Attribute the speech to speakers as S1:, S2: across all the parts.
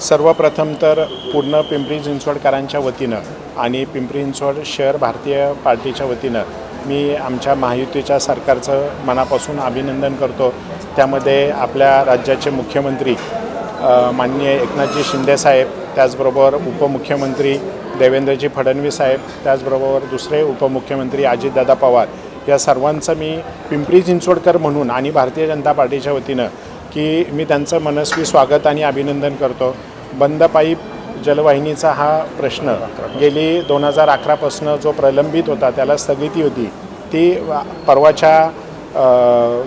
S1: सर्वप्रथम तर पूर्ण पिंपरी चिंचवडकरांच्या वतीनं आणि पिंपरी चिंचवड शहर भारतीय पार्टीच्या वतीनं मी आमच्या महायुतीच्या सरकारचं मनापासून अभिनंदन करतो. त्यामध्ये आपल्या राज्याचे मुख्यमंत्री माननीय एकनाथजी शिंदेसाहेब त्याचबरोबर उपमुख्यमंत्री देवेंद्रजी फडणवीस साहेब त्याचबरोबर दुसरे उपमुख्यमंत्री अजितदादा पवार. या सर्वांचं मी पिंपरी चिंचवडकर म्हणून आणि भारतीय जनता पार्टीच्या वतीनं की मी त्यांचं मनस्वी स्वागत आणि अभिनंदन करतो. बंद पाईप जलवाहिनीचा हा प्रश्न. गेली दोन हजार अकरापासून जो प्रलंबित होता त्याला स्थगिती होती ती परवाच्या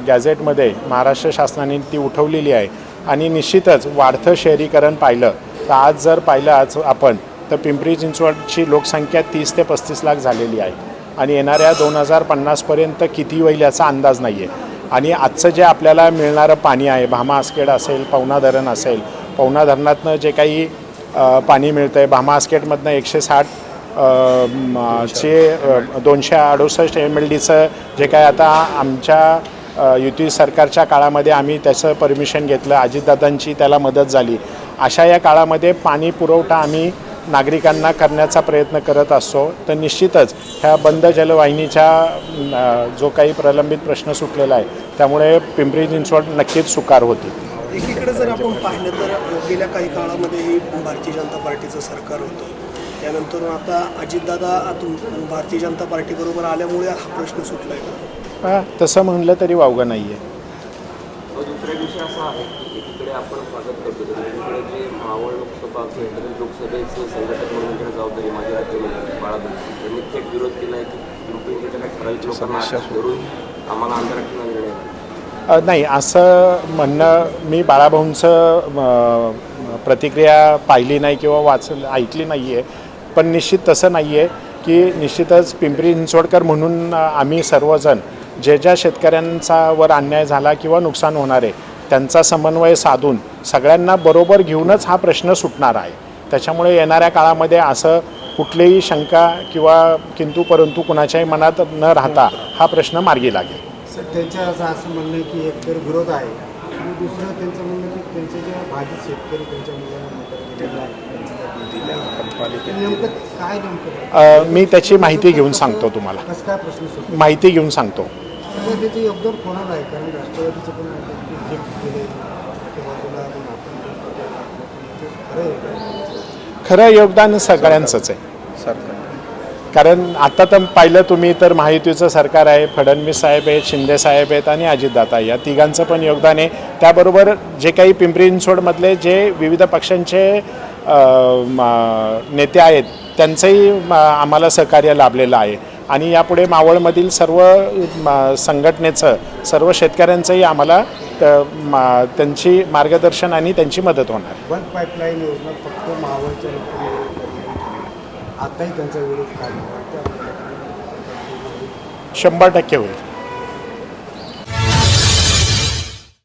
S1: गॅझेटमध्ये महाराष्ट्र शासनाने ती उठवलेली आहे. आणि निश्चितच वाढतं शहरीकरण पाहिलं तर आज जर पाहिलं आज आपण तर पिंपरी चिंचवडची लोकसंख्या तीस ते पस्तीस लाख झालेली आहे. आणि येणाऱ्या दोन हजार पन्नासपर्यंत किती होईल याचा अंदाज नाही आहे आणि आजचं जे आपल्याला मिळणारं पाणी आहे भामा आस्केट असेल पवना धरण असेल पवना धरणातनं जे काही पाणी मिळतं आहे भामा आस्केटमधनं एकशे साठ चे दोनशे अडुसष्ट एम एल डीचं जे काय आता आमच्या युती सरकारच्या काळामध्ये आम्ही त्याचं परमिशन घेतलं अजितदादांची त्याला मदत झाली. अशा या काळामध्ये पाणी पुरवठा आम्ही नागरिकांना करण्याचा प्रयत्न करत असतो तर निश्चितच ह्या बंद जलवाहिनीच्या जो काही प्रलंबित प्रश्न सुटलेला आहे त्यामुळे पिंपरी चिंचवड नक्कीच सुकार होती.
S2: एकीकडे जर आपण पाहिलं तर गेल्या काही काळामध्ये ही भारतीय जनता पार्टीचं सरकार होतं. त्यानंतर आता अजितदादा भारतीय जनता पार्टीबरोबर आल्यामुळे हा प्रश्न सुटला आहे
S1: तसं म्हणलं तरी वावगं नाही आहे
S3: दुसरा विषय असा आहे की एकीकडे आपण स्वागत करतो तर दुसरीकडे जे मावळ लोकसभा किंवा लोकसभेचे संघटक म्हणून घेणं जबाबदारी माझे राज्यमंत्री बाळादत्त त्यांनी थेट विरोध केला आहे की पिंपरी काही ठराविक लोकांना करून आम्हाला आंतरराष्ट्रीय निर्णय
S1: नाही असं म्हणणं मी बाळाभाऊंचं प्रतिक्रिया पाहिली नाही किंवा वाच ऐकली नाही आहे पण निश्चित तसं नाही आहे की निश्चितच पिंपरी चिंचवडकर म्हणून आम्ही सर्वजण जे ज्या शेतकऱ्यांचा वर अन्याय झाला किंवा नुकसान होणार आहे त्यांचा समन्वय साधून सगळ्यांना बरोबर घेऊनच हा प्रश्न सुटणार आहे. त्याच्यामुळे येणाऱ्या काळामध्ये असं कुठलीही शंका किंवा किंतु परंतु कुणाच्याही मनात न राहता हा प्रश्न मार्गी लागेल.
S4: सर त्यांचं असं असं म्हणणं आहे की एकतर विरोध आहे. आणि दुसरं त्यांचं म्हणणं की त्यांचे जे बाधित शेतकरी त्यांच्या मुलांना काय नेमकं?
S1: मी त्याची माहिती घेऊन सांगतो तुम्हाला.
S4: कसं काय प्रश्न सुटतो
S1: माहिती घेऊन सांगतो.
S4: त्याचं योगदान कोणाला आहे? कारण राष्ट्रवादीचं पण खरं
S1: योगदान सगळ्यांचंच आहे. कारण आता तर पाहिलं तुम्ही तर महायुतीचं सरकार आहे. फडणवीस साहेब आहेत शिंदे साहेब आहेत आणि अजितदादा या तिघांचं पण योगदान आहे. त्याबरोबर जे काही पिंपरी चिंचवडमधले जे विविध पक्षांचे नेते आहेत त्यांचंही आम्हाला सहकार्य लाभलेलं आहे. आणि यापुढे मावळमधील सर्व म, संघटनेचं सर्व शेतकऱ्यांचंही आम्हाला म, त्यांची मार्गदर्शन आणि त्यांची मदत होणार.
S4: बंद पाईपलाईन योजना फक्त मावळच्या आताही त्यांचा विरोध?
S1: शंभर टक्के होईल